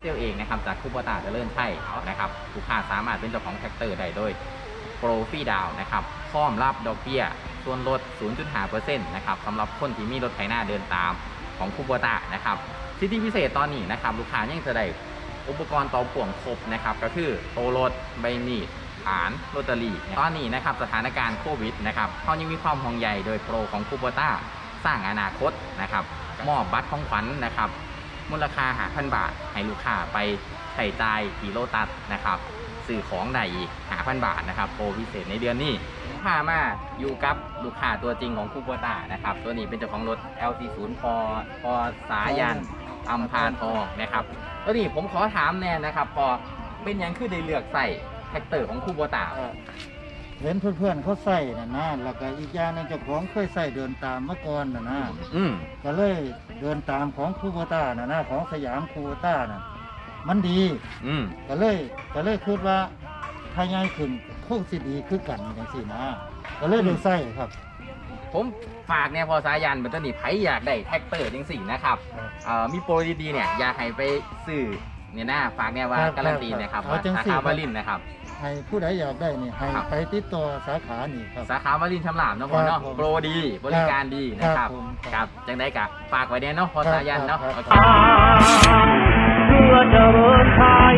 เซลเองนะครับจากคูปตาจะเลื่อนใช่นะครับลูกค้าสามารถเป็นเจ้าของแท็กเตอร์ได้โดยโปรฟรีดาวนะครับพร้อมรับดอกเบี้ยส่วนลด 0.5%นะครับสำหรับคนที่มีรถไถนาเดินตามของคูปตานะครับสิทธิพิเศษตอนนี้นะครับลูกค้ายังจะได้อุปกรณ์ต่อพ่วงครบนะครับก็คือโตรถใบมีดฐานโรตารี่ตอนนี้นะครับสถานการณ์โควิดนะครับเขายังมีความห่วงใยโดยโปรของคูปตาสร้างอนาคตนะครับมอบบัตรของขวัญนะครับ มูลค่าหาพันบาท ให้ลูกค้าไปใช้จ่ายที่โลตัสนะครับซื้อของได้อีกหาพันบาทนะครับโปรพิเศษในเดือนนี้พามาอยู่กับลูกค้าตัวจริงของคูโบตานะครับ ตัวนี้เป็นเจ้าของรถ LC0 พอพอสายันอัมพานทองนะครับตัวนี้ผมขอถามแน่นะครับ พอเป็นยังคือได้เลือกใส่แท็กเตอร์ของคูโบตา เห็นเพื่อนๆเขาใส่น่ะนะแล้วก็อีกอย่างหนึงเจ้าของเคยใส่เดินตามเมื่อก่อนน่ะนะอืมก็เลยเดินตามของคูโบต้าน่ะนะของสยามคูโบต้าน่ะมันดี อืมก็เลยก็เลยคิดว่าถ้าใหญ่ขึ้นคงสิดีคือกันจังซี่นะ ก็เลยได้ใส่ครับผมฝากเนี่ยพอสายันเป็นตัวนี้ไผอยากได้แท็กเตอร์จังสี่นะครับเอ่อมีโปรดีๆเนี่ยอยากให้ไปซื้อเนี่ยนะฝากเนี่ยว่าครับการันตีนะครับครับว่าเอาจังสาสิขาครับวารินนะครับ ให้ผู้ใดอยากได้นี่ให้ครับ ไปติดต่อสาขานี่ครับ สาขาวารินชำลามเนาะพอเนาะครับผมโปรดีบริการดีนะครับครับผมครับจังได้กะฝากไว้เนี่ยเนาะพอสายันเนาะครับ โอเคครับเพื่อเจริญไทย